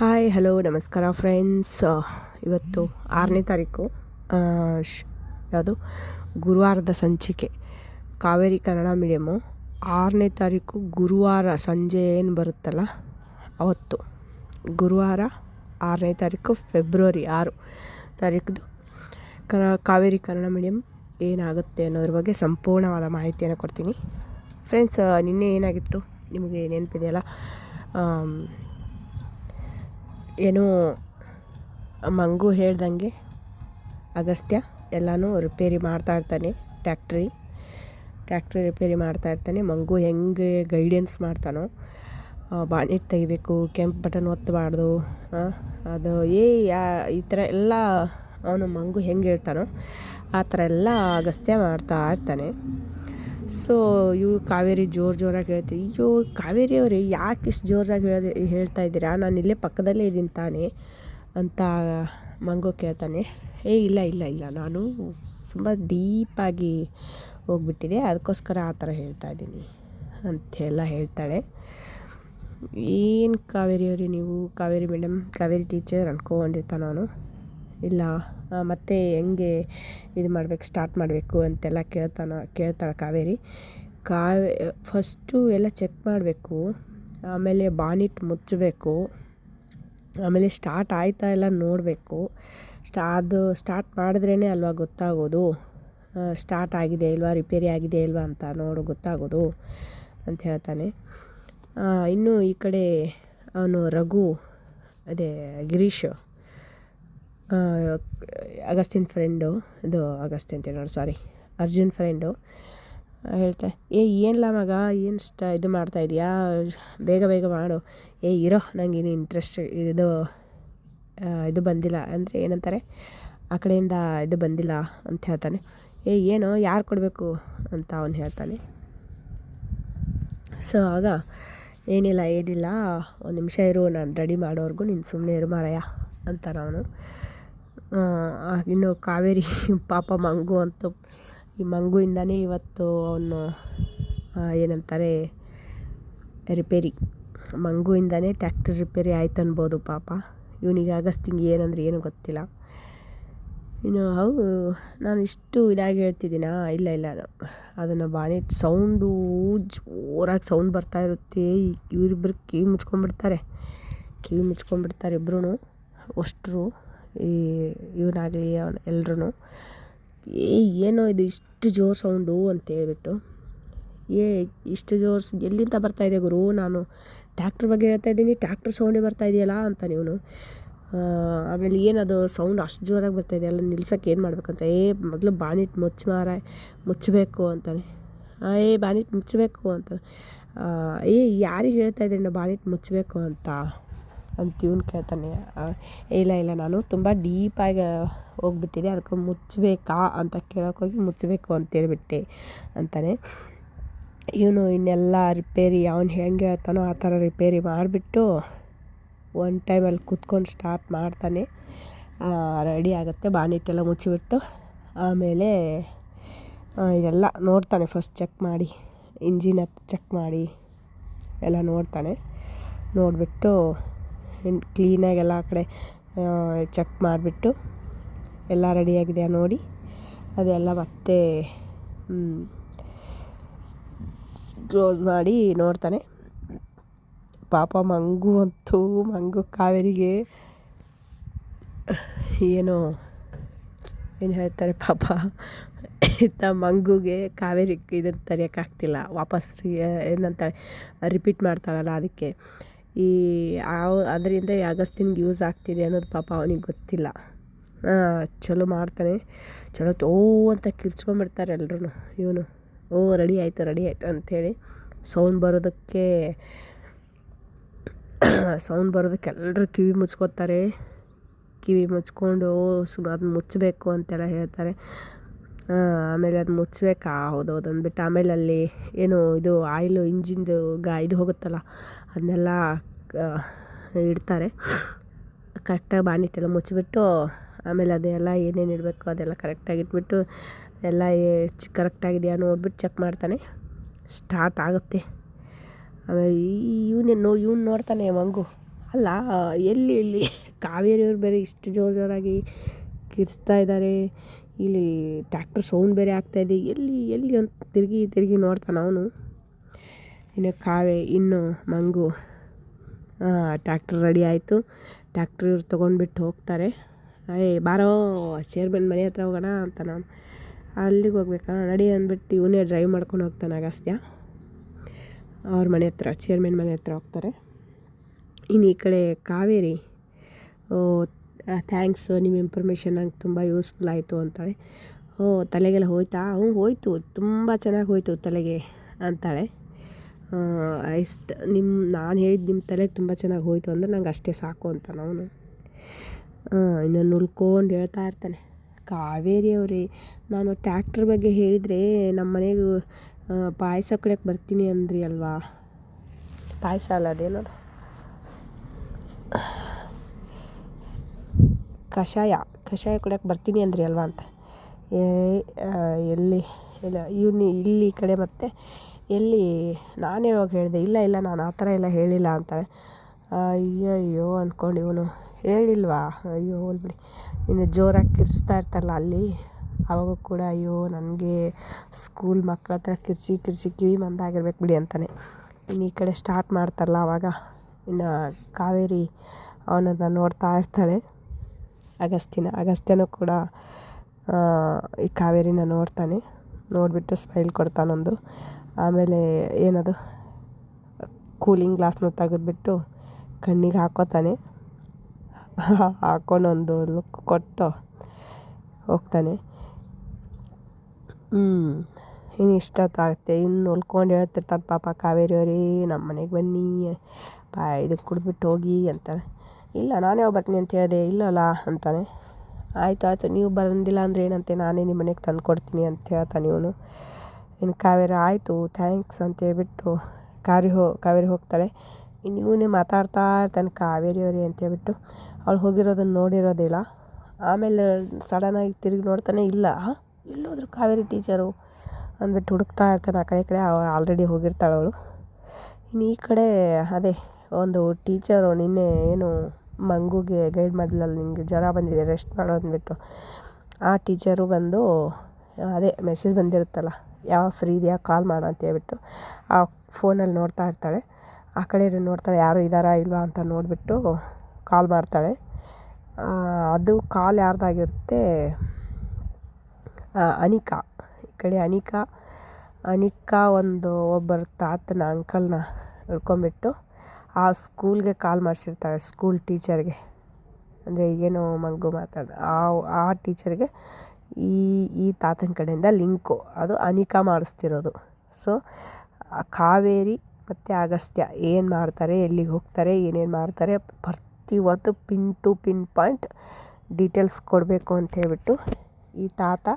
Hi hello ನಮಸ್ಕಾರ friends ಇವತ್ತು ಆರನೇ ತಾರೀಕು ಯಾವುದು? ಗುರುವಾರದ ಸಂಚಿಕೆ, ಕಾವೇರಿ ಕನ್ನಡ ಮೀಡಿಯಮ್ಮು ಆರನೇ ತಾರೀಕು ಗುರುವಾರ ಸಂಜೆ ಏನು ಬರುತ್ತಲ್ಲ, ಅವತ್ತು. ಗುರುವಾರ ಆರನೇ ತಾರೀಕು ಫೆಬ್ರವರಿ ಆರು ತಾರೀಕು ಕ ಕಾವೇರಿ ಕನ್ನಡ ಮೀಡಿಯಮ್ ಏನಾಗುತ್ತೆ ಅನ್ನೋದ್ರ ಬಗ್ಗೆ ಸಂಪೂರ್ಣವಾದ ಮಾಹಿತಿಯನ್ನು ಕೊಡ್ತೀನಿ. ಫ್ರೆಂಡ್ಸ್ ನಿನ್ನೆ ಏನಾಗಿತ್ತು? ನಿಮಗೆ ನೆನಪಿದೆಯಲ್ಲ? ಏನು ಮಂಗು ಹೇಳ್ದಂಗೆ ಅಗಸ್ತ್ಯ ಎಲ್ಲನೂ ರಿಪೇರಿ ಮಾಡ್ತಾ ಇರ್ತಾನೆ, ಟ್ಯಾಕ್ಟ್ರಿ ಟ್ಯಾಕ್ಟ್ರಿ ರಿಪೇರಿ ಮಾಡ್ತಾ ಇರ್ತಾನೆ. ಮಂಗು ಹೆಂಗೆ ಗೈಡೆನ್ಸ್ ಮಾಡ್ತಾನೋ ಬಾನೆಟ್ ತೆಗಿಬೇಕು, ಕೆಂಪು ಬಟನ್ ಒತ್ತಬಾರ್ದು ಅದು ಏ ಈ ಥರ ಎಲ್ಲ ಅವನು ಮಂಗು ಹೆಂಗೆ ಹೇಳ್ತಾನೋ, ಆ ಥರ ಎಲ್ಲ ಅಗಸ್ತ್ಯ ಮಾಡ್ತಾ ಇರ್ತಾನೆ. ಸೊ ಇವು ಕಾವೇರಿ ಜೋರು ಜೋರಾಗಿ ಹೇಳ್ತೀವಿ ಅಯ್ಯೋ, ಕಾವೇರಿ ಅವರೇ, ಯಾಕೆ ಇಷ್ಟು ಜೋರಾಗಿ ಹೇಳೋದು ಹೇಳ್ತಾ ಇದ್ದೀರಾ? ನಾನು ಇಲ್ಲೇ ಪಕ್ಕದಲ್ಲೇ ಇದ್ದೀನಿ ತಾನೇ, ಅಂತ ಮಂಗೋ ಕೇಳ್ತಾನೆ. ಏ, ಇಲ್ಲ ಇಲ್ಲ ಇಲ್ಲ, ನಾನು ತುಂಬ ಡೀಪಾಗಿ ಹೋಗ್ಬಿಟ್ಟಿದೆ ಅದಕ್ಕೋಸ್ಕರ ಆ ಥರ ಹೇಳ್ತಾ ಇದ್ದೀನಿ, ಅಂತೆಲ್ಲ ಹೇಳ್ತಾಳೆ. ಏನು ಕಾವೇರಿ ಅವರೇ ನೀವು? ಕಾವೇರಿ ಮೇಡಮ್, ಕಾವೇರಿ ಟೀಚರ್ ಅಂದ್ಕೊಂಡಿರ್ತಾನೆ ಅವನು ಇಲ್ಲ ಮತ್ತೆ ಹೆಂಗೆ ಇದು ಮಾಡ್ಬೇಕು ಸ್ಟಾರ್ಟ್ ಮಾಡಬೇಕು ಅಂತೆಲ್ಲ ಕೇಳ್ತಾನ, ಕೇಳ್ತಾಳೆ ಕಾವೇರಿ. ಕಾವೇ ಫಸ್ಟು ಎಲ್ಲ ಚೆಕ್ ಮಾಡಬೇಕು, ಆಮೇಲೆ ಬಾನಿಟ್ ಮುಚ್ಚಬೇಕು, ಆಮೇಲೆ ಸ್ಟಾರ್ಟ್ ಆಯ್ತಾ ಎಲ್ಲ ನೋಡಬೇಕು. ಸ್ಟಾ, ಅದು ಸ್ಟಾರ್ಟ್ ಮಾಡಿದ್ರೇ ಅಲ್ವಾ ಗೊತ್ತಾಗೋದು. ಸ್ಟಾರ್ಟ್ ಆಗಿದೆ ಇಲ್ವಾ ರಿಪೇರಿ ಆಗಿದೆ ಇಲ್ವಾ ಅಂತ ನೋಡು, ಗೊತ್ತಾಗೋದು ಅಂತ ಹೇಳ್ತಾನೆ. ಇನ್ನು ಈ ಕಡೆ ಅವನು ರಘು, ಅದೇ ಗಿರೀಶ್. ಅಗಸ್ತಿನ್ ಫ್ರೆಂಡು ಇದು ಅಗಸ್ತಿ ಅಂತ ಹೇಳೋರು ಸಾರಿ ಅರ್ಜುನ್ ಫ್ರೆಂಡು ಹೇಳ್ತಾ, ಏ ಏನಿಲ್ಲ ಮಗ, ಏನು ಸ್ಟ ಇದು ಮಾಡ್ತಾ ಇದೆಯಾ, ಬೇಗ ಬೇಗ ಮಾಡು, ಏ, ಇರೋ ನನಗೆ ಏನು ಇಂಟ್ರೆಸ್ಟ್ ಇದು ಇದು ಬಂದಿಲ್ಲ, ಅಂದರೆ ಏನಂತಾರೆ, ಆ ಕಡೆಯಿಂದ ಇದು ಬಂದಿಲ್ಲ ಅಂತ ಹೇಳ್ತಾನೆ, ಏ, ಏನು, ಯಾರು ಕೊಡಬೇಕು ಅಂತ ಅವನು ಹೇಳ್ತಾನೆ ಸೊ ಆಗ, ಏನಿಲ್ಲ ಏನಿಲ್ಲ, ಒಂದು ನಿಮಿಷ ಇರು, ನಾನು ರೆಡಿ ಮಾಡೋವರೆಗೂ, ನೀನು ಸುಮ್ಮನೆ ಇರು ಮಾರಾಯ, ಅಂತಾನೆ ಅವನು ಇನ್ನು ಕಾವೇರಿ ಪಾಪ ಮಂಗು ಅಂತ ಈ ಮಂಗುಯಿಂದನೇ ಇವತ್ತು ಅವನು ಏನಂತಾರೆ ರಿಪೇರಿ ಮಂಗುಯಿಂದನೇ ಟ್ಯಾಕ್ಟರ್ ರಿಪೇರಿ ಆಯ್ತು ಅನ್ಬೋದು ಪಾಪ. ಇವನಿಗೆ ಅಗಸ್ತಿಂಗೆ ಏನಂದ್ರೆ ಏನೂ ಗೊತ್ತಿಲ್ಲ. ಇನ್ನು ಹೌದು, ನಾನು ಇಷ್ಟು ಇದಾಗಿ ಹೇಳ್ತಿದ್ದೀನಾ? ಇಲ್ಲ ಇಲ್ಲ ಅದನ್ನು ಬಾಣಿ ಸೌಂಡು ಜೋರಾಗಿ ಸೌಂಡ್ ಬರ್ತಾ ಇರುತ್ತೆ. ಇವರಿಬ್ಬರು ಕಿವಿ ಮುಚ್ಕೊಂಡ್ಬಿಡ್ತಾರೆ. ಕಿವಿ ಮುಚ್ಕೊಂಡ್ಬಿಡ್ತಾರೆ ಇಬ್ಬರೂ ಅಷ್ಟರು. ಈ ಇವನಾಗಲಿ ಅವನು ಎಲ್ರೂ ಏ, ಏನೋ ಇದು ಇಷ್ಟು ಜೋರು ಸೌಂಡು ಅಂತ ಹೇಳ್ಬಿಟ್ಟು ಏ, ಇಷ್ಟು ಜೋರುಸ್ ಎಲ್ಲಿಂದ ಬರ್ತಾಯಿದೆ ಗುರು? ನಾನು ಟ್ಯಾಕ್ಟ್ರ್ ಬಗ್ಗೆ ಹೇಳ್ತಾ ಇದ್ದೀನಿ, ಟ್ಯಾಕ್ಟ್ರ್ ಸೌಂಡೇ ಬರ್ತಾ ಇದೆಯಲ್ಲ ಅಂತ ನೀವು ಆಮೇಲೆ ಏನದು ಸೌಂಡ್ ಅಷ್ಟು ಜೋರಾಗಿ ಬರ್ತಾ ಇದೆಯಲ್ಲ ನಿಲ್ಸಕ್ಕೆ ಏನು ಮಾಡ್ಬೇಕಂತ? ಏ, ಮೊದಲು ಬಾನಿಟ್ ಮುಚ್ಚಿ ಮಾರ ಮುಚ್ಚಬೇಕು ಅಂತಾನೆ. ಏ, ಬಾನಿಟ್ ಮುಚ್ಚಬೇಕು ಅಂತ ಏ, ಯಾರಿಗೆ ಹೇಳ್ತಾ ಇದ್ದೀನಿ ನಾ ಬಾನಿಟ್ ಮುಚ್ಚಬೇಕು ಅಂತ? ಅಂತ ಇವ್ನು ಕೇಳ್ತಾನೆ ಇಲ್ಲ ಇಲ್ಲ, ನಾನು ತುಂಬ ಡೀಪಾಗಿ ಹೋಗ್ಬಿಟ್ಟಿದೆ, ಅದಕ್ಕೆ ಮುಚ್ಚಬೇಕಾ ಅಂತ ಕೇಳೋಕ್ಕೋಗಿ ಮುಚ್ಚಬೇಕು ಅಂತೇಳ್ಬಿಟ್ಟೆ ಅಂತಾನೆ. ಇವನು ಇನ್ನೆಲ್ಲ ರಿಪೇರಿ ಅವನು ಹೆಂಗೆ ಹೇಳ್ತಾನೋ ಆ ಥರ ರಿಪೇರಿ ಮಾಡಿಬಿಟ್ಟು ಒನ್ ಟೈಮಲ್ಲಿ ಕೂತ್ಕೊಂಡು ಸ್ಟಾರ್ಟ್ ಮಾಡ್ತಾನೆ. ರೆಡಿ ಆಗುತ್ತೆ ಬಾಣಿಟ್ಟೆಲ್ಲ ಮುಚ್ಚಿಬಿಟ್ಟು ಆಮೇಲೆ ಎಲ್ಲ ನೋಡ್ತಾನೆ ಫಸ್ಟ್ ಚೆಕ್ ಮಾಡಿ ಇಂಜಿನ್ ಚೆಕ್ ಮಾಡಿ, ಎಲ್ಲ ನೋಡ್ತಾನೆ. ನೋಡಿಬಿಟ್ಟು ಕ್ಲೀನಾಗಿ ಎಲ್ಲ ಕಡೆ ಚೆಕ್ ಮಾಡಿಬಿಟ್ಟು ಎಲ್ಲ ರೆಡಿಯಾಗಿದೆಯಾ ನೋಡಿ. ಅದೆಲ್ಲ ಮತ್ತೆ ಕ್ಲೋಸ್ ಮಾಡಿ ನೋಡ್ತಾನೆ. ಪಾಪ ಮಂಗು ಅಂತೂ, ಮಂಗು ಕಾವೇರಿಗೆ ಏನು ಏನು ಹೇಳ್ತಾರೆ ಪಾಪ, ಇಂಥ ಮಂಗುಗೆ ಕಾವೇರಿ ಇದನ್ನು ತರೆಯೋಕ್ಕಾಗ್ತಿಲ್ಲ ವಾಪಸ್ ಏನಂತಾಳೆ ರಿಪೀಟ್ ಮಾಡ್ತಾಳಲ್ಲ ಅದಕ್ಕೆ. ಈ ಯಾವ ಅದರಿಂದ ಅಗಸ್ತಿನ್ಗೆ ಯೂಸ್ ಆಗ್ತಿದೆ ಅನ್ನೋದು ಪಾಪ ಅವನಿಗೆ ಗೊತ್ತಿಲ್ಲ. ಚಲೋ ಮಾಡ್ತಾನೆ. ಚಲೋ ಓ ಅಂತ ಕಿರ್ಚ್ಕೊಂಡ್ಬಿಡ್ತಾರೆ ಎಲ್ಲರೂ ಇವನು. ಓ ರೆಡಿ ಆಯಿತು ರೆಡಿ ಆಯಿತು ಅಂಥೇಳಿ ಸೌಂಡ್ ಬರೋದಕ್ಕೆ ಸೌಂಡ್ ಬರೋದಕ್ಕೆ ಎಲ್ಲರೂ ಕಿವಿ ಮುಚ್ಕೋತಾರೆ. ಕಿವಿ ಮುಚ್ಕೊಂಡು ಅದನ್ನ ಮುಚ್ಚಬೇಕು ಅಂತೆಲ್ಲ ಹೇಳ್ತಾರೆ. ಆಮೇಲೆ ಅದು ಮುಚ್ಚಬೇಕಾ ಹೌದು ಹೌದು ಅಂದ್ಬಿಟ್ಟು ಆಮೇಲೆ ಅಲ್ಲಿ ಏನು ಇದು ಆಯಿಲು ಇಂಜಿನ್ದು ಗಾ ಇದು ಹೋಗುತ್ತಲ್ಲ, ಅದನ್ನೆಲ್ಲ ಇಡ್ತಾರೆ. ಕರೆಕ್ಟಾಗಿ ಬಾನಿಟ್ಟೆಲ್ಲ ಮುಚ್ಚಿಬಿಟ್ಟು ಆಮೇಲೆ ಅದೆಲ್ಲ ಏನೇನು ಇಡಬೇಕು ಅದೆಲ್ಲ ಕರೆಕ್ಟಾಗಿ ಇಟ್ಬಿಟ್ಟು ಎಲ್ಲ ಕರೆಕ್ಟಾಗಿದೆಯಾ ನೋಡ್ಬಿಟ್ಟು ಚೆಕ್ ಮಾಡ್ತಾನೆ. ಸ್ಟಾರ್ಟ್ ಆಗುತ್ತೆ. ಆಮೇಲೆ ಇವನೇ ನೋ ಇವ್ನು ನೋಡ್ತಾನೆ ಮಂಗು. ಅಲ್ಲ, ಎಲ್ಲಿ ಇಲ್ಲಿ ಕಾವೇರಿಯವ್ರು ಬೇರೆ ಇಷ್ಟು ಜೋರು ಜೋರಾಗಿ ಕಿರ್ಚ್ತಾ ಇದ್ದಾರೆ ಇಲ್ಲಿ ಟ್ಯಾಕ್ಟರ್ ಸೌಂಡ್ ಬೇರೆ ಆಗ್ತಾಯಿದೆ ಎಲ್ಲಿ ಎಲ್ಲಿ ಅಂತ ತಿರುಗಿ ತಿರುಗಿ ನೋಡ್ತಾನೆ ಅವನು. ಇನ್ನು ಕಾವೇ, ಇನ್ನು ಮಂಗು ಟ್ಯಾಕ್ಟ್ರ್ ರೆಡಿ ಆಯಿತು. ಟ್ಯಾಕ್ಟ್ರ್ ತೊಗೊಂಡ್ಬಿಟ್ಟು ಹೋಗ್ತಾರೆ. ಏಯ್ ಬಾರೋ ಚೇರ್ಮನ್ ಮನೆ ಹತ್ರ ಹೋಗೋಣ ಅಂತ ನಾನು. ಅಲ್ಲಿಗೆ ಹೋಗ್ಬೇಕಾ? ನಡಿ ಅಂದ್ಬಿಟ್ಟು ಇವನೇ ಡ್ರೈವ್ ಮಾಡ್ಕೊಂಡು ಹೋಗ್ತಾನೆ ಅಗಸ್ತ್ಯ. ಅವ್ರ ಮನೆ ಹತ್ರ ಚೇರ್ಮನ್ ಮನೆ ಹತ್ರ ಹೋಗ್ತಾರೆ. ಇನ್ನು ಈ ಕಡೆ ಕಾವೇರಿ ಥ್ಯಾಂಕ್ಸ್ ನಿಮ್ಮ ಇನ್ಫಾರ್ಮೇಷನ್ ನಂಗೆ ತುಂಬ ಯೂಸ್ಫುಲ್ ಆಯಿತು ಅಂತಾಳೆ. ಓ, ತಲೆಗೆಲ್ಲ ಹೋಯ್ತಾ? ಹ್ಞೂ, ಹೋಯ್ತು. ತುಂಬ ಚೆನ್ನಾಗಿ ಹೋಯ್ತು ತಲೆಗೆ ಅಂತಾಳೆ. ಇಷ್ಟು ನಿಮ್ಮ ನಾನು ಹೇಳಿದ್ದು ನಿಮ್ಮ ತಲೆಗೆ ತುಂಬ ಚೆನ್ನಾಗಿ ಹೋಯ್ತು ಅಂದ್ರೆ ನಂಗೆ ಅಷ್ಟೇ ಸಾಕು ಅಂತ ಅವನು ಇನ್ನೊಂದು ನುಲ್ಕೊಂಡು ಹೇಳ್ತಾ ಇರ್ತಾನೆ. ಕಾವೇರಿ ಅವರೇ, ನಾನು ಟ್ಯಾಕ್ಟ್ರ್ ಬಗ್ಗೆ ಹೇಳಿದರೆ ನಮ್ಮ ಮನೆಗೆ ಪಾಯಸ ಕುಡಿಯಕ್ಕೆ ಬರ್ತೀನಿ ಅಂದ್ರಿ ಅಲ್ವಾ? ಪಾಯಸ ಅಲ್ಲ ಅದೇನದು? ಕಷಾಯ ಕಷಾಯ ಕುಡಿಯೋಕೆ ಬರ್ತೀನಿ ಅಂದ್ರಿ ಅಲ್ವಾ ಅಂತ. ಎಲ್ಲಿ, ಇಲ್ಲ, ಇವನು, ಇಲ್ಲಿ ಈ ಕಡೆ ಮತ್ತೆ ಎಲ್ಲಿ, ನಾನೇ ಯಾವಾಗ ಹೇಳಿದೆ, ಇಲ್ಲ ಇಲ್ಲ, ನಾನು ಆ ಥರ ಎಲ್ಲ ಹೇಳಿಲ್ಲ ಅಂತಾಳೆ ಅಯ್ಯಯ್ಯೋ ಅಂದ್ಕೊಂಡು ಇವನು ಹೇಳಿಲ್ವಾ? ಅಯ್ಯೋ ಬಿಡಿ. ಇನ್ನು ಜೋರಾಗಿ ಕಿರ್ಚ್ತಾ ಇರ್ತಾರಲ್ಲ ಅಲ್ಲಿ, ಅವಾಗ ಕೂಡ ಅಯ್ಯೋ, ನನಗೆ ಸ್ಕೂಲ್ ಮಕ್ಕಳ ಹತ್ರ ಕಿರ್ಚಿ ಕಿರ್ಚಿ, ಕಿವಿ ಮಂದಾಗಿರ್ಬೇಕು ಬಿಡಿ ಅಂತಾನೆ. ಇನ್ನು ಈ ಕಡೆ ಸ್ಟಾರ್ಟ್ ಮಾಡ್ತಾರಲ್ಲ ಆವಾಗ ಇನ್ನು ಕಾವೇರಿ ಅವನನ್ನು ನೋಡ್ತಾ ಇರ್ತಾಳೆ. ಅಗಸ್ತಿನ, ಅಗಸ್ತ್ಯನೂ ಕೂಡ ಈ ಕಾವೇರಿನ ನೋಡ್ತಾನೆ. ನೋಡಿಬಿಟ್ಟು ಸ್ಮೈಲ್ ಕೊಡ್ತಾನೊಂದು. ಆಮೇಲೆ ಏನದು? ಕೂಲಿಂಗ್ ಗ್ಲಾಸ್ನ ತೆಗೆದುಬಿಟ್ಟು ಕಣ್ಣಿಗೆ ಹಾಕೋತಾನೆ. ಹಾಕೊಂಡೊಂದು ಲುಕ್ ಕೊಟ್ಟು ಹೋಗ್ತಾನೆ. ಹ್ಞೂ ಇನ್ನು ಇಷ್ಟೊತ್ತಾಗುತ್ತೆ. ಇನ್ನು ಉಳ್ಕೊಂಡು ಹೇಳ್ತಿರ್ತಾನೆ ಪಾಪ ಕಾವೇರಿ ಅವರೇ ನಮ್ಮ ಮನೆಗೆ ಬನ್ನಿ ಪಾ ಇದಕ್ಕೆ ಕುಡಿದ್ಬಿಟ್ಟು ಹೋಗಿ ಅಂತಾನೆ ಇಲ್ಲ, ನಾನೇ ಬರ್ತೀನಿ ಅಂತ ಹೇಳಿದೆ, ಇಲ್ಲಲ್ಲ ಅಂತಾನೆ. ಆಯಿತು ಆಯಿತು, ನೀವು ಬಂದಿಲ್ಲ ಅಂದರೆ ಏನಂತೆ, ನಾನೇ ನಿಮ್ಮ ಮನೆಗೆ ತಂದು ಕೊಡ್ತೀನಿ ಅಂತ ಹೇಳ್ತಾನೆ ಇವನು. ಇನ್ನು ಕಾವೇರಿ ಆಯಿತು ಥ್ಯಾಂಕ್ಸ್ ಅಂತ ಹೇಳ್ಬಿಟ್ಟು ಕಾವೇರಿ ಹೋ, ಕಾವೇರಿ ಹೋಗ್ತಾಳೆ. ಇನ್ನು ಇವನೇ ಮಾತಾಡ್ತಾ ಇರ್ತಾನೆ ಅಂತ ಹೇಳ್ಬಿಟ್ಟು. ಅವಳು ಹೋಗಿರೋದನ್ನು ನೋಡಿರೋದಿಲ್ಲ. ಆಮೇಲೆ ಸಡನ್ನಾಗಿ ತಿರುಗಿ ನೋಡ್ತಾನೆ, ಇಲ್ಲ ಎಲ್ಲೋದ್ರು ಕಾವೇರಿ ಟೀಚರು ಅಂದ್ಬಿಟ್ಟು ಹುಡುಕ್ತಾ ಇರ್ತಾನೆ ಆ ಕಡೆ ಕಡೆ ಆಲ್ರೆಡಿ ಹೋಗಿರ್ತಾಳೆ ಅವಳು. ಇನ್ನು ಈ ಕಡೆ, ಅದೇ, ಒಂದು ಟೀಚರು ನಿನ್ನೆ ಏನು ಮಂಗುಗೆ ಗೈಡ್ ಮಾಡಲಲ್ಲ ನಿಮಗೆ ಜ್ವರ ಬಂದಿದೆ ರೆಸ್ಟ್ ಮಾಡು ಅಂದ್ಬಿಟ್ಟು. ಆ ಟೀಚರು ಬಂದು, ಅದೇ ಮೆಸೇಜ್ ಬಂದಿರುತ್ತಲ್ಲ, ಯಾವ ಫ್ರೀ ಇದೆಯಾ ಕಾಲ್ ಮಾಡು ಅಂತ ಹೇಳ್ಬಿಟ್ಟು, ಆ ಫೋನಲ್ಲಿ ನೋಡ್ತಾ ಇರ್ತಾಳೆ. ಆ ಕಡೆ ನೋಡ್ತಾಳೆ, ಯಾರು ಇದ್ದಾರಾ ಇಲ್ವಾ ಅಂತ ನೋಡಿಬಿಟ್ಟು ಕಾಲ್ ಮಾಡ್ತಾಳೆ. ಅದು ಕಾಲ್ ಯಾರ್ದಾಗಿರುತ್ತೆ? ಅನಿಕಾ. ಈ ಕಡೆ ಅನಿಕಾ ಅನಿಕಾ ಒಂದು ಒಬ್ಬರ ತಾತನ ಅಂಕಲ್ನ ಹಿಡ್ಕೊಂಬಿಟ್ಟು ಆ ಸ್ಕೂಲ್ಗೆ ಕಾಲ್ ಮಾಡಿಸಿರ್ತಾಳೆ ಸ್ಕೂಲ್ ಟೀಚರ್ಗೆ. ಅಂದರೆ ಏನೋ ಮಗು ಮಾತಾಡ ಆ ಆ ಟೀಚರ್ಗೆ ಈ ಈ ತಾತನ ಕಡೆಯಿಂದ ಲಿಂಕು. ಅದು ಅನಿಕಾ ಮಾಡಿಸ್ತಿರೋದು. ಸೊ, ಕಾವೇರಿ ಮತ್ತು ಅಗಸ್ತ್ಯ ಏನು ಮಾಡ್ತಾರೆ, ಎಲ್ಲಿಗೆ ಹೋಗ್ತಾರೆ, ಏನೇನು ಮಾಡ್ತಾರೆ ಪ್ರತಿಯೊಂದು pin to pin point details ಕೊಡಬೇಕು ಅಂತ ಹೇಳ್ಬಿಟ್ಟು ಈ ತಾತ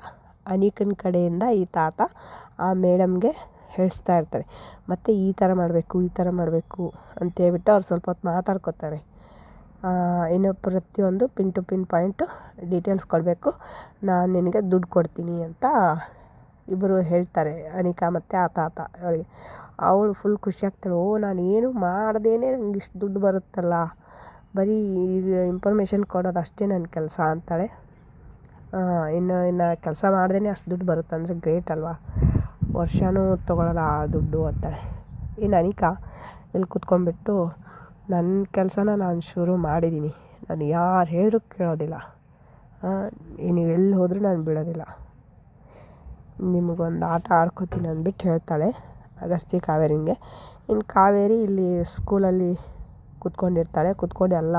ಅನಿಕನ ಕಡೆಯಿಂದ ಈ ತಾತ ಆ ಮೇಡಮ್ಗೆ ಹೇಳಿಸ್ತಾ ಇರ್ತಾರೆ. ಮತ್ತು ಈ ಥರ ಮಾಡಬೇಕು, ಈ ಥರ ಮಾಡಬೇಕು ಅಂತೇಳ್ಬಿಟ್ಟು ಅವ್ರು ಸ್ವಲ್ಪ ಹೊತ್ತು ಮಾತಾಡ್ಕೊತಾರೆ. ಇನ್ನು ಪ್ರತಿಯೊಂದು pin to pin point details ಕೊಡಬೇಕು. ನಾನು ನಿನಗೆ ದುಡ್ಡು ಕೊಡ್ತೀನಿ ಅಂತ ಇಬ್ಬರು ಹೇಳ್ತಾರೆ, ಅನಿಕಾ ಮತ್ತು ಆ ತಾತ ಅವಳಿಗೆ. ಅವಳು ಫುಲ್ ಖುಷಿ ಆಗ್ತಾಳೆ, ಓ ನಾನು ಏನು ಮಾಡ್ದೇನೆ ನಂಗೆ ಇಷ್ಟು ದುಡ್ಡು ಬರುತ್ತಲ್ಲ, ಬರೀ ಇನ್ಫಾರ್ಮೇಷನ್ ಕೊಡೋದು ಅಷ್ಟೇ ನನ್ನ ಕೆಲಸ ಅಂತಾಳೆ. ಇನ್ನು ಇನ್ನು ಕೆಲಸ ಮಾಡ್ದೇ ಅಷ್ಟು ದುಡ್ಡು ಬರುತ್ತೆ ಅಂದರೆ ಗ್ರೇಟ್ ಅಲ್ವಾ? ವರ್ಷವೂ ತೊಗೊಳಲ್ಲ ಆ ದುಡ್ಡು ಅಂತಾಳೆ. ಇನ್ನು ಅನಿಕಾ ಇಲ್ಲಿ ಕೂತ್ಕೊಂಡ್ಬಿಟ್ಟು ನನ್ನ ಕೆಲಸನ ನಾನು ಶುರು ಮಾಡಿದ್ದೀನಿ ನಾನು ಯಾರು ಹೇಳಿದ್ರು ಕೇಳೋದಿಲ್ಲ. ನೀವು ಎಲ್ಲಿ ಹೋದರೂ ನಾನು ಬಿಡೋದಿಲ್ಲ. ನಿಮಗೊಂದು ಆಟ ಆಡ್ಕೋತೀನಿ ಅಂದ್ಬಿಟ್ಟು ಹೇಳ್ತಾಳೆ ಅಗಸ್ತಿ ಕಾವೇರಿಗೆ ಇನ್ನು ಕಾವೇರಿ ಇಲ್ಲಿ ಸ್ಕೂಲಲ್ಲಿ ಕೂತ್ಕೊಂಡಿರ್ತಾಳೆ. ಕೂತ್ಕೊಂಡು ಎಲ್ಲ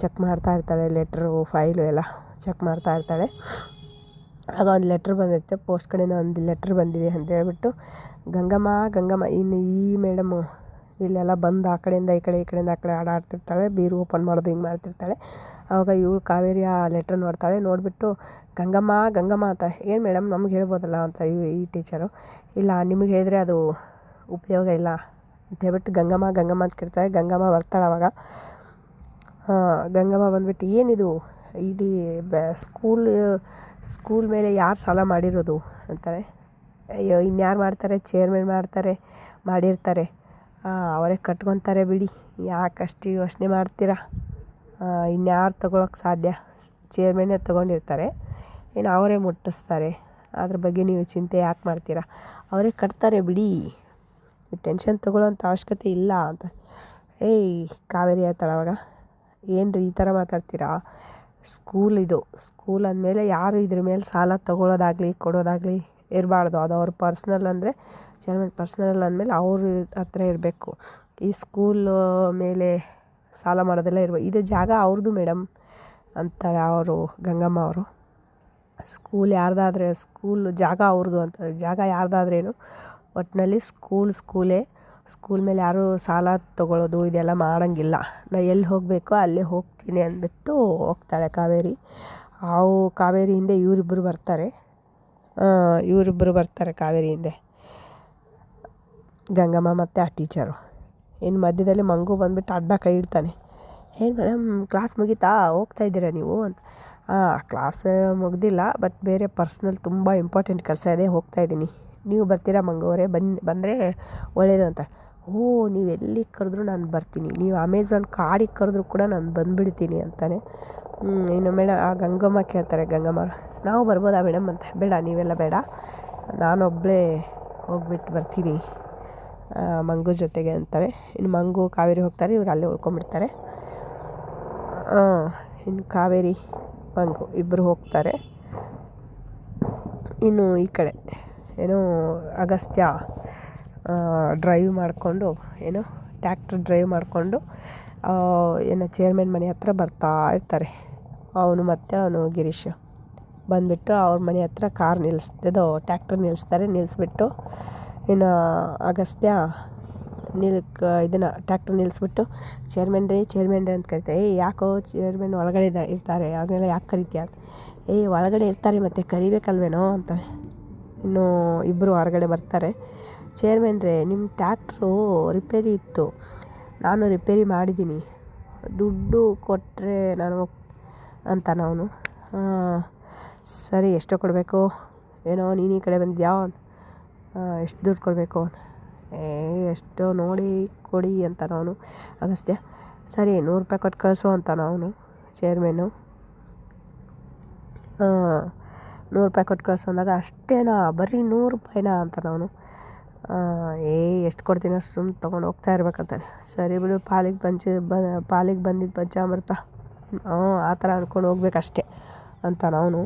ಚೆಕ್ ಮಾಡ್ತಾ ಇರ್ತಾಳೆ ಲೆಟ್ರು ಫೈಲು ಎಲ್ಲ ಚೆಕ್ ಮಾಡ್ತಾ ಇರ್ತಾಳೆ. ಆಗ ಒಂದು ಲೆಟ್ರ್ ಬಂದೈತೆ ಪೋಸ್ಟ್ ಕಡೆಯಿಂದ ಒಂದು ಲೆಟ್ರ್ ಬಂದಿದೆ ಅಂತ ಹೇಳ್ಬಿಟ್ಟು, ಗಂಗಮ್ಮ ಗಂಗಮ್ಮ, ಇನ್ನು ಈ ಮೇಡಮು ಇಲ್ಲೆಲ್ಲ ಬಂದು ಆ ಕಡೆಯಿಂದ, ಈ ಕಡೆ, ಈ ಕಡೆಯಿಂದ ಆ ಕಡೆ ಆಡಾಡ್ತಿರ್ತಾಳೆ ಬೀರು ಓಪನ್ ಮಾಡೋದು ಹಿಂಗೆ ಮಾಡ್ತಿರ್ತಾಳೆ. ಆವಾಗ ಇವಳು ಕಾವೇರಿ ಆ ಲೆಟ್ರ್ ನೋಡ್ತಾಳೆ, ನೋಡಿಬಿಟ್ಟು, ಗಂಗಮ್ಮ ಗಂಗಮ್ಮ ಅಂತ ಏನು ಮೇಡಮ್ ನಮ್ಗೆ ಹೇಳ್ಬೋದಲ್ಲ ಅಂತ ಈ ಈ ಟೀಚರು. ಇಲ್ಲ, ನಿಮಗೆ ಹೇಳಿದ್ರೆ ಅದು ಉಪಯೋಗ ಇಲ್ಲ. ಅಂತ ಹೇಳ್ಬಿಟ್ಟು, ಗಂಗಮ್ಮ ಗಂಗಮ್ಮ ಅಂತ ಕರಿತಾರೆ ಗಂಗಮ್ಮ ಬರ್ತಾಳೆ ಅವಾಗ. ಗಂಗಮ್ಮ ಬಂದ್ಬಿಟ್ಟು, ಏನಿದು? ಇದು ಸ್ಕೂಲ್ ಸ್ಕೂಲ್ ಮೇಲೆ ಯಾರು ಸಾಲ ಮಾಡಿರೋದು ಅಂತಾರೆ. ಅಯ್ಯೋ, ಇನ್ಯಾರು ಮಾಡ್ತಾರೆ? ಚೇರ್ಮನ್ ಮಾಡ್ತಾರೆ, ಮಾಡಿರ್ತಾರೆ. ಅವರೇ ಕಟ್ಕೊತಾರೆ ಬಿಡಿ. ಯಾಕಷ್ಟು ಯೋಚನೆ ಮಾಡ್ತೀರಾ? ಇನ್ಯಾರು ತೊಗೊಳಕ್ಕೆ ಸಾಧ್ಯ? ಚೇರ್ಮನ್ನೇ ತೊಗೊಂಡಿರ್ತಾರೆ. ಇನ್ನು ಅವರೇ ಮುಟ್ಟಿಸ್ತಾರೆ. ಅದ್ರ ಬಗ್ಗೆ ನೀವು ಚಿಂತೆ ಯಾಕೆ ಮಾಡ್ತೀರಾ? ಅವರೇ ಕಟ್ತಾರೆ ಬಿಡಿ. ಟೆನ್ಷನ್ ತೊಗೊಳ್ಳೋಂಥ ಅವಶ್ಯಕತೆ ಇಲ್ಲ ಅಂತ. ಏಯ್, ಕಾವೇರಿ ಆಯ್ತಾಳವಾಗ ಏನು ರೀ ಈ ಥರ ಮಾತಾಡ್ತೀರಾ? ಸ್ಕೂಲ್ ಇದು. ಸ್ಕೂಲ್ ಅಂದಮೇಲೆ ಯಾರು ಇದ್ರ ಮೇಲೆ ಸಾಲ ತೊಗೊಳೋದಾಗಲಿ, ಕೊಡೋದಾಗಲಿ ಇರಬಾರ್ದು. ಅದು ಅವ್ರ ಪರ್ಸ್ನಲ್ ಅಂದರೆ ಚೇರ್ಮನ್ ಪರ್ಸ್ನಲ್ ಅಂದಮೇಲೆ ಅವ್ರ ಹತ್ರ ಇರಬೇಕು. ಈ ಸ್ಕೂಲ್ ಮೇಲೆ ಸಾಲ ಮಾಡೋದೆಲ್ಲ ಇರ್ಬೋದು ಇದು ಜಾಗ ಅವ್ರದ್ದು ಮೇಡಮ್ ಅಂತಾರೆ ಅವರು, ಗಂಗಮ್ಮ ಅವರು. ಸ್ಕೂಲ್ ಯಾರ್ದಾದ್ರೆ, ಸ್ಕೂಲ್ ಜಾಗ ಅವ್ರದ್ದು ಅಂತ. ಜಾಗ ಯಾರ್ದಾದ್ರೇನು ಒಟ್ಟಿನಲ್ಲಿ ಸ್ಕೂಲ್ ಸ್ಕೂಲೇ ಸ್ಕೂಲ್ ಮೇಲೆ ಯಾರೂ ಸಾಲ ತಗೊಳ್ಳೋದು ಇದೆಲ್ಲ ಮಾಡೋಂಗಿಲ್ಲ. ನಾ ಎಲ್ಲಿ ಹೋಗಬೇಕೋ ಅಲ್ಲೇ ಹೋಗ್ತೀನಿ ಅಂದ್ಬಿಟ್ಟು ಹೋಗ್ತಾಳೆ ಕಾವೇರಿ. ಅವು ಕಾವೇರಿ ಹಿಂದೆ ಇವರಿಬ್ಬರು ಬರ್ತಾರೆ. ಇವರಿಬ್ಬರು ಬರ್ತಾರೆ ಕಾವೇರಿ ಹಿಂದೆ. ಗಂಗಮ್ಮ ಮತ್ತು ಆ ಟೀಚರು. ಇನ್ನು ಮಧ್ಯದಲ್ಲಿ ಮಂಗು ಬಂದುಬಿಟ್ಟು ಅಡ್ಡ ಕೈ ಇಡ್ತಾನೆ. ಏನು ಮೇಡಮ್, ಕ್ಲಾಸ್ ಮುಗೀತಾ? ಹೋಗ್ತಾ ಇದ್ದೀರಾ ನೀವು ಅಂತ. ಹಾಂ ಕ್ಲಾಸ್ ಮುಗ್ದಿಲ್ಲ, ಬಟ್ ಬೇರೆ ಪರ್ಸ್ನಲ್ ತುಂಬ ಇಂಪಾರ್ಟೆಂಟ್ ಕೆಲಸ ಇದೆ, ಹೋಗ್ತಾ ಇದ್ದೀನಿ. ನೀವು ಬರ್ತೀರಾ ಮಂಗವರೆ ಬನ್, ಬಂದರೆ ಒಳ್ಳೆಯದು ಅಂತ. ಓ, ನೀವು ಎಲ್ಲಿಗೆ ಕರೆದ್ರೂ ನಾನು ಬರ್ತೀನಿ. ನೀವು ಅಮೆಝಾನ್ ಕಾಡಿಗೆ ಕರೆದ್ರೂ ಕೂಡ ನಾನು ಬಂದುಬಿಡ್ತೀನಿ ಅಂತಾನೆ. ಇನ್ನು ಮೇಡ, ಆ ಗಂಗಮ್ಮ ಕೇಳ್ತಾರೆ, ಗಂಗಮ್ಮ ನಾವು ಬರ್ಬೋದಾ ಮೇಡಮ್ ಅಂತ. ಬೇಡ, ನೀವೆಲ್ಲ ಬೇಡ. ನಾನೊಬ್ಬಳೇ ಹೋಗ್ಬಿಟ್ಟು ಬರ್ತೀನಿ ಮಂಗು ಜೊತೆಗೆ ಅಂತಾರೆ. ಇನ್ನು ಮಂಗು ಕಾವೇರಿ ಹೋಗ್ತಾರೆ, ಇವ್ರು ಅಲ್ಲೇ ಉಳ್ಕೊಂಬಿಡ್ತಾರೆ. ಇನ್ನು ಕಾವೇರಿ, ಮಂಗು ಇಬ್ಬರು ಹೋಗ್ತಾರೆ. ಇನ್ನು ಈ ಕಡೆ. ಏನು ಅಗಸ್ತ್ಯ ಡ್ರೈವ್ ಮಾಡಿಕೊಂಡು, ಏನು ಟ್ಯಾಕ್ಟ್ರ್ ಡ್ರೈವ್ ಮಾಡಿಕೊಂಡು ಏನು ಚೇರ್ಮನ್ ಮನೆ ಹತ್ರ ಬರ್ತಾ ಇರ್ತಾರೆ. ಅವನು ಮತ್ತು ಅವನು ಗಿರೀಶ್. ಬಂದುಬಿಟ್ಟು ಅವ್ರ ಮನೆ ಹತ್ರ ಕಾರ್ ನಿಲ್ಲಿಸ್ತಿದೋ ಟ್ಯಾಕ್ಟ್ರ್ ನಿಲ್ಲಿಸ್ತಾರೆ ನಿಲ್ಲಿಸ್ಬಿಟ್ಟು ಇನ್ನು ಅಗಸ್ತ್ಯ ನಿಲ್ಕ, ಇದನ್ನು ಟ್ಯಾಕ್ಟ್ರ್ ನಿಲ್ಲಿಸ್ಬಿಟ್ಟು ಚೇರ್ಮನ್ ರೀ ಚೇರ್ಮನ್ ರೀ ಅಂತ ಕರಿತಾರೆ ಏಯ್, ಯಾಕೋ ಚೇರ್ಮನ್ ಒಳಗಡೆ ಇರ್ತಾರೆ ಅವ್ರನ್ನೆಲ್ಲ ಯಾಕೆ ಕರಿತೀಯ? ಏಯ್, ಒಳಗಡೆ ಇರ್ತಾರೆ ಮತ್ತು ಕರಿಬೇಕಲ್ವೇನೋ? ಅಂತಾರೆ. ಇನ್ನು ಇಬ್ಬರು ಹೊರಗಡೆ ಬರ್ತಾರೆ. ಚೇರ್ಮನ್ರೇ ನಿಮ್ಮ ಟ್ಯಾಕ್ಟ್ರು ರಿಪೇರಿ ಇತ್ತು. ನಾನು ರಿಪೇರಿ ಮಾಡಿದ್ದೀನಿ. ದುಡ್ಡು ಕೊಟ್ಟರೆ ನಾನು ಅಂತಾನೆ ಅವನು ಸರಿ, ಎಷ್ಟು ಕೊಡಬೇಕು. ಏನೋ ನೀನು ಈ ಕಡೆ ಬಂದಿದ್ಯಾ ಎಷ್ಟು ದುಡ್ಡು ಕೊಡಬೇಕು ಅಂತ. ಏ, ಎಷ್ಟೋ ನೋಡಿ ಕೊಡಿ ಅಂತಾನೆ ಅವನು ಅಗಸ್ತ್ಯ, ಸರಿ, ನೂರು ರೂಪಾಯಿ ಕೊಟ್ಟು ಕಳಿಸು ಅಂತಾನೆ ಅವನು ಚೇರ್ಮೆನು ಹಾಂ. ನೂರು ರೂಪಾಯಿ ಕೊಟ್ಟು ಕಳಿಸು ಅಂದಾಗ ಅಷ್ಟೇನಾ? ಬರೀ ನೂರು ರೂಪಾಯಿನಾ ಅಂತಾನೆ ಅವನು. ಏ, ಎಷ್ಟು ಕೊಡ್ತೀನಿ ಅಷ್ಟು ಸುಮ್ಮನೆ ತೊಗೊಂಡು ಹೋಗ್ತಾ ಇರ್ಬೇಕಂತಾನೆ. ಸರಿ ಬಿಡು, ಪಾಲಿಗೆ ಪಂಚ ಬ, ಪಾಲಿಗೆ ಬಂದಿದ್ದು ಪಂಚಾಮೃತ. ಹ್ಞೂ ಆ ಥರ ಅಂದ್ಕೊಂಡು ಹೋಗ್ಬೇಕಷ್ಟೇ ಅಂತಾನೆ ಅವನು.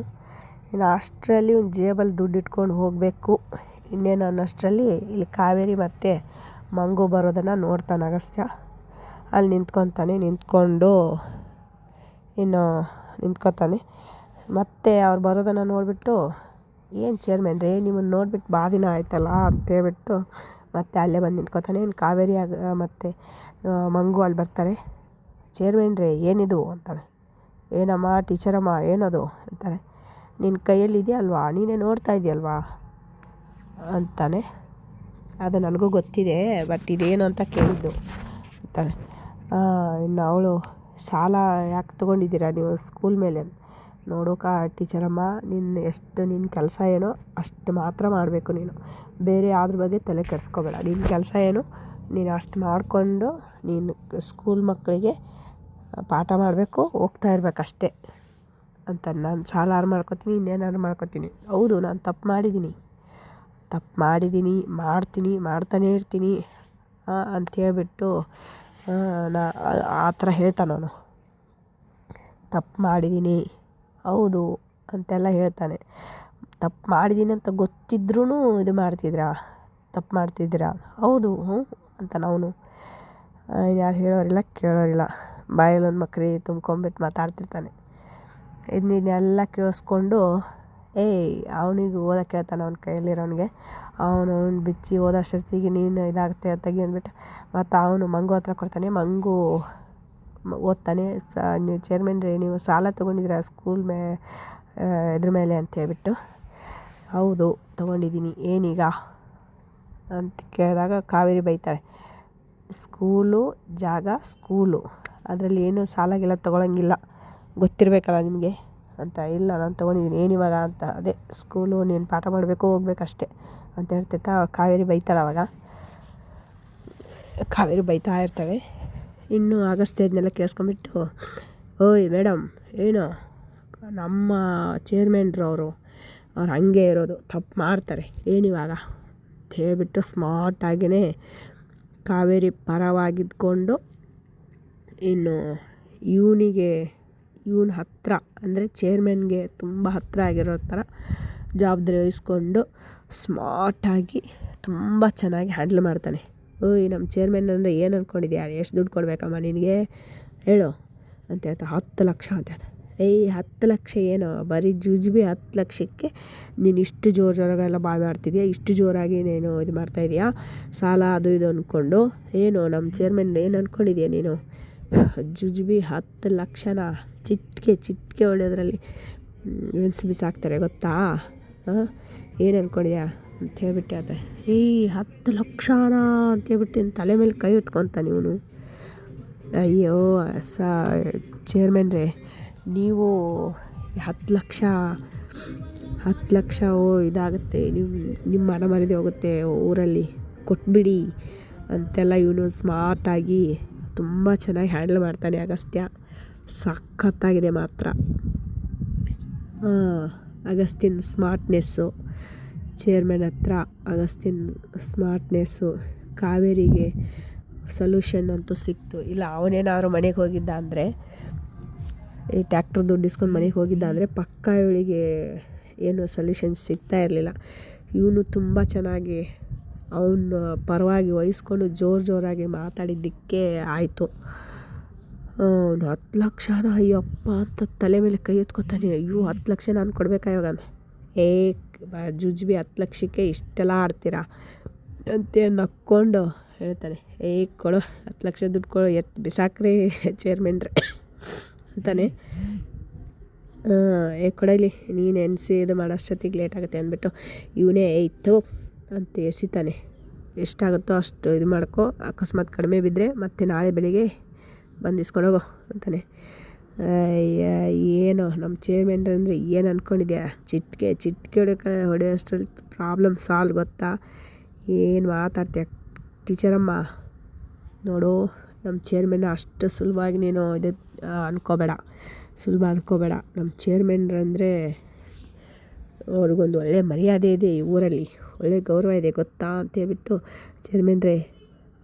ಇನ್ನು ಅಷ್ಟರಲ್ಲಿ ಒಂದು ಜೇಬಲ್ಲಿ ದುಡ್ಡು ಇಟ್ಕೊಂಡು ಹೋಗಬೇಕು. ಇನ್ನೇನು ಅನ್ನೋಷ್ಟರಲ್ಲಿ ಇಲ್ಲಿ ಕಾವೇರಿ ಮತ್ತು ಮಂಗು ಬರೋದನ್ನು ನೋಡ್ತಾನೆ ಅಗಸ್ತ್ಯ. ಅಲ್ಲಿ ನಿಂತ್ಕೊತಾನೆ, ನಿಂತ್ಕೊಂಡು, ಇನ್ನು ನಿಂತ್ಕೊತಾನೆ. ಮತ್ತೆ ಅವ್ರು ಬರೋದನ್ನು ನೋಡಿಬಿಟ್ಟು, ಏನು ಚೇರ್ಮನ್ ರೇ, ನಿಮ್ಮನ್ನು ನೋಡ್ಬಿಟ್ಟು ಭಾಳ ದಿನ ಆಯ್ತಲ್ಲ? ಅಂತೇಳ್ಬಿಟ್ಟು ಮತ್ತೆ ಅಲ್ಲೇ ಬಂದು ನಿಂತ್ಕೊತಾನೆ. ಇನ್ನು ಕಾವೇರಿ ಆಗ, ಮತ್ತು ಮಂಗು ಅಲ್ಲಿ ಬರ್ತಾರೆ. ಚೇರ್ಮನ್ ರೀ, ಏನಿದು? ಅಂತಾನೆ ಏನಮ್ಮ ಟೀಚರಮ್ಮ ಏನದು? ಅಂತಾರೆ. ನಿನ್ನ ಕೈಯಲ್ಲಿ ಇದೆಯಲ್ವಾ ನೀನೇ ನೋಡ್ತಾ ಇದೆಯಲ್ವಾ? ಅಂತಾನೆ. ಅದು ನನಗೂ ಗೊತ್ತಿದೆ, ಬಟ್ ಇದೇನು ಅಂತ ಕೇಳಿದ್ದು, ಅಂತಾನೆ. ಇನ್ನು ಅವಳು ಸಾಲ ಯಾಕೆ ತೊಗೊಂಡಿದ್ದೀರಾ ನೀವು ಸ್ಕೂಲ್ ಮೇಲೆ? ನೋಡೋಕ ಟೀಚರಮ್ಮ ನಿನ್ನ ಎಷ್ಟು ನಿನ್ನ ಕೆಲಸ ಏನೋ ಅಷ್ಟು ಮಾತ್ರ ಮಾಡಬೇಕು ನೀನು. ಬೇರೆ ಯಾವ್ದ್ರ ಬಗ್ಗೆ ತಲೆ ಕೆಡಿಸ್ಕೋಬೇಡ. ನಿನ್ನ ಕೆಲಸ ಏನು, ನೀನು ಅಷ್ಟು ಮಾಡಿಕೊಂಡು ನೀನು ಸ್ಕೂಲ್ ಮಕ್ಕಳಿಗೆ ಪಾಠ ಮಾಡಬೇಕು, ಹೋಗ್ತಾ ಇರ್ಬೇಕು ಅಷ್ಟೇ ಅಂತ ನಾನು ಸಾಲಾರು ಮಾಡ್ಕೊತೀನಿ ಇನ್ನೇನಾದ್ರು ಮಾಡ್ಕೊತೀನಿ. ಹೌದು, ನಾನು ತಪ್ಪು ಮಾಡಿದ್ದೀನಿ. ತಪ್ಪು ಮಾಡಿದ್ದೀನಿ, ಮಾಡ್ತೀನಿ, ಮಾಡ್ತಾನೇ ಇರ್ತೀನಿ ಅಂತ ಹೇಳ್ಬಿಟ್ಟು ನಾ ಆ ಥರ ಹೇಳ್ತಾನು ತಪ್ಪು ಮಾಡಿದ್ದೀನಿ. ಹೌದು ಅಂತೆಲ್ಲ ಹೇಳ್ತಾನೆ. ತಪ್ಪು ಮಾಡಿದ್ದೀನಿ ಅಂತ ಗೊತ್ತಿದ್ರೂ ಇದು ಮಾಡ್ತಿದ್ರಾ? ತಪ್ಪು ಮಾಡ್ತಿದ್ದೀರಾ? ಹೌದು, ಹ್ಞೂ ಅಂತಾನೆ ಅವನು ಯಾರು ಹೇಳೋರಿಲ್ಲ, ಕೇಳೋರಿಲ್ಲ. ಬಾಯಲ್ಲೊಂದು ಮಕ್ರಿ ತುಂಬ್ಕೊಂಬಿಟ್ಟು ಮಾತಾಡ್ತಿರ್ತಾನೆ. ಇದನ್ನೆಲ್ಲ ಕೇಳಿಸ್ಕೊಂಡು, ಏಯ್, ಅವನಿಗೆ ಓದೋಕೆ ಹೇಳ್ತಾನೆ ಅವ್ನ ಕೈಯಲ್ಲಿರೋನಿಗೆ. ಅವನು ಅವ್ನು ಬಿಚ್ಚಿ ಓದೋಷ್ಟೊತ್ತಿಗೆ ನೀನು ಇದಾಗುತ್ತೆ ತೆಗಿ ಅಂದ್ಬಿಟ್ಟು ಮತ್ತು ಅವನು ಮಂಗು ಹತ್ರ ಕೊಡ್ತಾನೆ. ಮಂಗು ಓದ್ತಾನೆ. ಸ ನೀವು ಚೇರ್ಮನ್ ರೀ, ನೀವು ಸಾಲ ತೊಗೊಂಡಿದ್ದೀರಾ ಸ್ಕೂಲ್ ಮೇ ಇದ್ರ ಮೇಲೆ ಅಂತ ಹೇಳ್ಬಿಟ್ಟು. ಹೌದು, ತೊಗೊಂಡಿದ್ದೀನಿ. ಏನೀಗ? ಅಂತ ಕೇಳಿದಾಗ ಕಾವೇರಿ ಬೈತಾಳೆ. ಸ್ಕೂಲು, ಜಾಗ, ಸ್ಕೂಲು. ಅದರಲ್ಲಿ ಏನು ಸಾಲ ಗೀಲ ತೊಗೊಳಂಗಿಲ್ಲ. ಗೊತ್ತಿರಬೇಕಲ್ಲ ನಿಮಗೆ? ಅಂತ, ಇಲ್ಲ, ನಾನು ತೊಗೊಂಡಿದ್ದೀನಿ. ಏನಿವಾಗ ಅಂತ? ಅದೇ, ಸ್ಕೂಲು, ನೀನು ಪಾಠ ಮಾಡಬೇಕು, ಹೋಗ್ಬೇಕಷ್ಟೇ. ಅಂತ ಹೇಳ್ತಿರ್ತಾ ಕಾವೇರಿ ಬೈತಾಳೆ ಅವಾಗ. ಕಾವೇರಿ ಬೈತಾ ಇರ್ತವೆ ಇನ್ನು ಆಗಸ್ಟ್ ಇದನ್ನೆಲ್ಲ ಕೇಳಿಸ್ಕೊಂಬಿಟ್ಟು ಓಯ್ ಮೇಡಮ್ ಏನು ನಮ್ಮ ಚೇರ್ಮನ್ರು ಅವರು, ಅವ್ರು ಹಾಗೆ ಇರೋದು, ತಪ್ಪು ಮಾಡ್ತಾರೆ ಏನಿವಾಗ ಅಂತ ಹೇಳಿಬಿಟ್ಟು ಸ್ಮಾರ್ಟಾಗಿಯೇ ಕಾವೇರಿ ಪರವಾಗಿದ್ಕೊಂಡು ಇನ್ನು ಇವನಿಗೆ, ಇವನ ಹತ್ತಿರ ಅಂದರೆ ಚೇರ್ಮನ್ಗೆ ತುಂಬ ಹತ್ತಿರ ಆಗಿರೋ ಥರ ಜವಾಬ್ದಾರಿ ವಹಿಸ್ಕೊಂಡು ಸ್ಮಾರ್ಟಾಗಿ ತುಂಬ ಚೆನ್ನಾಗಿ ಹ್ಯಾಂಡ್ಲ್ ಮಾಡ್ತಾನೆ. ಓಯ್ ನಮ್ಮ ಚೇರ್ಮನ್ ಅಂದರೆ ಏನು ಅಂದ್ಕೊಂಡಿದ್ಯಾ ಎಷ್ಟು ದುಡ್ಡು ಕೊಡಬೇಕಮ್ಮ ನಿನಗೆ? ಹೇಳು. ಅಂತ ಹೇಳ್ತಾ, ಹತ್ತು ಲಕ್ಷ ಅಂತ ಹೇಳ್ತಾ. ಏಯ್, ಹತ್ತು ಲಕ್ಷ ಏನು? ಬರೀ ಜುಜುಬಿ ಹತ್ತು ಲಕ್ಷಕ್ಕೆ ನೀನು ಇಷ್ಟು ಜೋರು ಜೋರಾಗೆಲ್ಲ ಬಾಳ್ ಮಾಡ್ತಿದ್ಯಾ? ಇಷ್ಟು ಜೋರಾಗಿ ನೀನು ಇದು ಮಾಡ್ತಾಯಿದ್ಯಾ ಸಾಲ ಅದು ಇದು ಅಂದ್ಕೊಂಡು ಏನು ನಮ್ಮ ಚೇರ್ಮನ್ ಏನು ಅಂದ್ಕೊಂಡಿದ್ಯಾ ನೀನು? ಜುಜುಬಿ ಹತ್ತು ಲಕ್ಷನ ಚಿಟ್ಕೆ ಚಿಟ್ಕೆ ಹೊಡೆಯೋದ್ರಲ್ಲಿ ಬಿಸಾಕ್ತಾರೆ, ಗೊತ್ತಾ? ಹಾಂ? ಏನು ಅಂದ್ಕೊಂಡಿದ್ಯಾ ಅಂತ ಹೇಳ್ಬಿಟ್ಟೆ ಅದೇ. ಏಯ್ ಹತ್ತು ಲಕ್ಷನಾ ಅಂತ ಹೇಳ್ಬಿಟ್ಟು ತಲೆ ಮೇಲೆ ಕೈ ಇಟ್ಕೊತಾನೆ ಇವನು ಅಯ್ಯೋ, ಸ, ಚೇರ್ಮನ್ರೇ, ನೀವು ಹತ್ತು ಲಕ್ಷ ಹತ್ತು ಲಕ್ಷ ಓ, ಇದಾಗುತ್ತೆ. ನಿಮ್ಮ ನಿಮ್ಮ ಮನ ಮರದಿ ಹೋಗುತ್ತೆ ಊರಲ್ಲಿ. ಕೊಟ್ಬಿಡಿ ಅಂತೆಲ್ಲ ಇವನು ಸ್ಮಾರ್ಟಾಗಿ ತುಂಬ ಚೆನ್ನಾಗಿ ಹ್ಯಾಂಡಲ್ ಮಾಡ್ತಾನೆ ಅಗಸ್ತ್ಯ. ಸಖತ್ತಾಗಿದೆ ಮಾತ್ರ. ಅಗಸ್ತಿನ್ ಸ್ಮಾರ್ಟ್ನೆಸ್ಸು ಚೇರ್ಮನ್ ಹತ್ರ ಅಗಸ್ತಿನ್ ಸ್ಮಾರ್ಟ್ನೆಸ್ಸು ಕಾವೇರಿಗೆ ಸೊಲ್ಯೂಷನ್ ಅಂತೂ ಸಿಕ್ತು. ಇಲ್ಲ, ಅವನೇನಾದ್ರು ಮನೆಗೆ ಹೋಗಿದ್ದ ಅಂದರೆ, ಈ ಟ್ಯಾಕ್ಟ್ರ್ ದುಡ್ಡು ಇಸ್ಕೊಂಡು ಮನೆಗೆ ಹೋಗಿದ್ದ ಅಂದರೆ ಪಕ್ಕ ಇವಳಿಗೆ ಏನು ಸೊಲ್ಯೂಷನ್ ಸಿಗ್ತಾ ಇರಲಿಲ್ಲ. ಇವನು ತುಂಬ ಚೆನ್ನಾಗಿ ಅವನ ಪರವಾಗಿ ವಹಿಸ್ಕೊಂಡು ಜೋರು ಜೋರಾಗಿ ಮಾತಾಡಿದ್ದಕ್ಕೆ ಆಯಿತು. ಅವನು ಹತ್ತು ಲಕ್ಷನ ಅಯ್ಯಪ್ಪ ಅಂತ ತಲೆ ಮೇಲೆ ಕೈ ಎತ್ಕೊತಾನೆ. ಅಯ್ಯೋ, ಹತ್ತು ಲಕ್ಷ ನಾನು ಕೊಡಬೇಕಾ ಇವಾಗ? ಏ ಜುಜ್ಬಿ ಹತ್ತು ಲಕ್ಷಕ್ಕೆ ಇಷ್ಟೆಲ್ಲ ಆಡ್ತೀರಾ? ಅಂತ ನಕ್ಕೊಂಡು ಹೇಳ್ತಾನೆ. ಏ ಕೊಡು, ಹತ್ತು ಲಕ್ಷ ದುಡ್ಡು ಕೊಡು ಎತ್ತು ಬಿಸಾಕ್ರಿ ಚೇರ್ಮನ್ರೆ ಅಂತಾನೆ. ಏ ಕೊಡಲಿ ನೀನು ಎನ್ಸಿ ಇದು ಮಾಡೋಷ್ಟೊತ್ತಿಗೆ ಲೇಟ್ ಆಗುತ್ತೆ ಅಂದ್ಬಿಟ್ಟು ಇವನೇ ಇತ್ತು ಅಂತ ಎಸಿತಾನೆ. ಎಷ್ಟಾಗುತ್ತೋ ಅಷ್ಟು ಇದು ಮಾಡ್ಕೊ, ಅಕಸ್ಮಾತ್ ಕಡಿಮೆ ಬಿದ್ದರೆ ಮತ್ತೆ ನಾಳೆ ಬೆಳಿಗ್ಗೆ ಬಂದು ಹೋಗೋ ಅಂತಾನೆ. ಏನು? ನಮ್ಮ ಚೇರ್ಮೆನ್ ಅಂದರೆ ಏನು ಅಂದ್ಕೊಂಡಿದ್ಯಾ ಚಿಟ್ಕೆ, ಚಿಟಿಕೆ ಹೊಡೆಯೋ ಹೊಡೆಯೋಷ್ಟ್ರಲ್ಲಿ ಪ್ರಾಬ್ಲಮ್ ಸಾಲ್ವ್ ಗೊತ್ತಾ? ಏನು ಮಾತಾಡ್ತೀಯ ಟೀಚರಮ್ಮ? ನೋಡು ನಮ್ಮ ಚೇರ್ಮನ್ ಅಷ್ಟು ಸುಲಭವಾಗಿ ನೀನು ಇದು ಅನ್ಕೋಬೇಡ. ಸುಲಭ ಅನ್ಕೋಬೇಡ. ನಮ್ಮ ಚೇರ್ಮನ್ರಂದರೆ ಅವ್ರಿಗೊಂದು ಒಳ್ಳೆಯ ಮರ್ಯಾದೆ ಇದೆ ಈ ಊರಲ್ಲಿ. ಒಳ್ಳೆಯ ಗೌರವ ಇದೆ, ಗೊತ್ತಾ? ಅಂತೇಳ್ಬಿಟ್ಟು ಚೇರ್ಮನ್ರೇ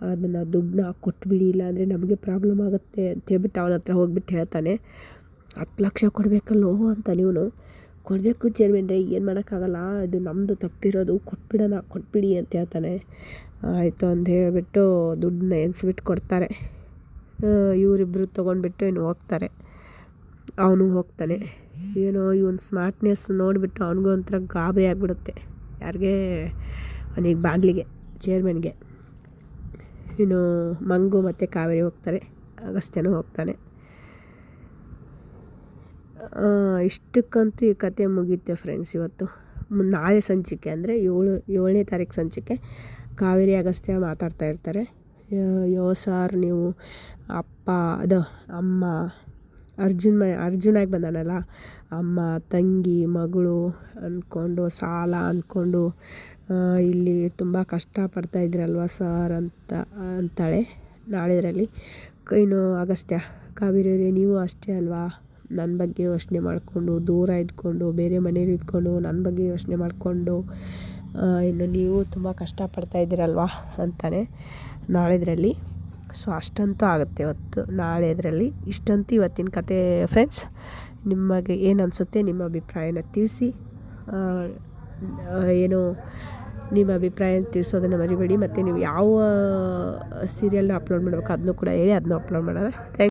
ಅದನ್ನು ದುಡ್ಡನ್ನ ಕೊಟ್ಬಿಡಿ, ಇಲ್ಲಾಂದರೆ ನಮಗೆ ಪ್ರಾಬ್ಲಮ್ ಆಗುತ್ತೆ ಅಂತೇಳ್ಬಿಟ್ಟು ಅವನ ಹತ್ರ ಹೋಗ್ಬಿಟ್ಟು ಹೇಳ್ತಾನೆ. ಹತ್ತು ಲಕ್ಷ ಕೊಡಬೇಕಲ್ಲೋ ಅಂತ ನೀವು ಕೊಡಬೇಕು ಚೇರ್ಮನ್ರೇ ಏನು ಮಾಡೋಕ್ಕಾಗಲ್ಲ, ಇದು ನಮ್ಮದು ತಪ್ಪಿರೋದು, ಕೊಟ್ಬಿಡೋಣ, ಕೊಟ್ಬಿಡಿ ಅಂತ ಹೇಳ್ತಾನೆ. ಆಯಿತು ಅಂತ ಹೇಳಿಬಿಟ್ಟು ದುಡ್ಡನ್ನ ಎನ್ಸ್ಬಿಟ್ಟು ಕೊಡ್ತಾರೆ. ಇವರಿಬ್ಬರು ತೊಗೊಂಡ್ಬಿಟ್ಟು ಇನ್ನು ಹೋಗ್ತಾರೆ. ಅವನು ಹೋಗ್ತಾನೆ. ಏನೋ ಇವನ್ ಸ್ಮಾರ್ಟ್ನೆಸ್ ನೋಡಿಬಿಟ್ಟು ಅವನಿಗೂ ಒಂಥರ ಗಾಬರಿ ಆಗಿಬಿಡುತ್ತೆ. ಯಾರಿಗೆ ಅವನಿಗೆ ಬಾಗಿಲಿಗೆ ಚೇರ್ಮನ್ಗೆ ಇನ್ನು ಮಂಗು ಮತ್ತು ಕಾವೇರಿ ಹೋಗ್ತಾರೆ. ಅಗಸ್ತ್ಯನೂ ಹೋಗ್ತಾನೆ. ಇಷ್ಟಕ್ಕಂತೂ ಈ ಕತೆ ಮುಗಿಯುತ್ತೆ ಫ್ರೆಂಡ್ಸ್ ಇವತ್ತು. ನಾಳೆ ಸಂಚಿಕೆ ಅಂದರೆ ಏಳು, ಏಳನೇ ತಾರೀಕು ಸಂಚಿಕೆ. ಕಾವೇರಿ, ಅಗಸ್ತ್ಯ ಮಾತಾಡ್ತಾ ಇರ್ತಾರೆ. ಯೋ ಸಾರ್ ನೀವು ಅಪ್ಪ, ಅದು ಅಮ್ಮ, ಅರ್ಜುನ್ ಮ ಅರ್ಜುನಾಗಿ ಬಂದಾನಲ್ಲ. ಅಮ್ಮ, ತಂಗಿ, ಮಗಳು ಅಂದ್ಕೊಂಡು ಸಾಲ ಅಂದ್ಕೊಂಡು ಇಲ್ಲಿ ತುಂಬ ಕಷ್ಟಪಡ್ತಾ ಇದ್ರಲ್ವ ಸರ್ ಅಂತ, ಅಂತಾಳೆ ನಾಳೆದರಲ್ಲಿ. ಇನ್ನು ಅಗಸ್ತ್ಯ ಕಾವೇರಿ ನೀವು ಅಷ್ಟೇ ಅಲ್ವಾ? ನನ್ನ ಬಗ್ಗೆ ಯೋಚನೆ ಮಾಡಿಕೊಂಡು, ದೂರ ಇದ್ಕೊಂಡು, ಬೇರೆ ಮನೇಲಿ ಇದ್ಕೊಂಡು ನನ್ನ ಬಗ್ಗೆ ಯೋಚನೆ ಮಾಡಿಕೊಂಡು ಇನ್ನು ನೀವು ತುಂಬ ಕಷ್ಟಪಡ್ತಾ ಇದ್ದೀರಲ್ವಾ? ಅಂತಾನೆ ನಾಳೆದರಲ್ಲಿ. ಸೊ ಅಷ್ಟಂತೂ ಆಗುತ್ತೆ ಇವತ್ತು ನಾಳೆ ಇದರಲ್ಲಿ ಇಷ್ಟಂತೂ ಇವತ್ತಿನ ಕತೆ ಫ್ರೆಂಡ್ಸ್ ನಿಮಗೆ ಏನು ಅನಿಸುತ್ತೆ ನಿಮ್ಮ ಅಭಿಪ್ರಾಯನ ತಿಳಿಸಿ. ಏನು ನಿಮ್ಮ ಅಭಿಪ್ರಾಯ ತಿಳಿಸೋದನ್ನು ಮರಿಬೇಡಿ. ಮತ್ತು ನೀವು ಯಾವ ಸೀರಿಯಲ್ನ ಅಪ್ಲೋಡ್ ಮಾಡಬೇಕು, ಅದನ್ನು ಕೂಡ ಹೇಳಿ, ಅದನ್ನು ಅಪ್ಲೋಡ್ ಮಾಡೋಣ. ಥ್ಯಾಂಕ್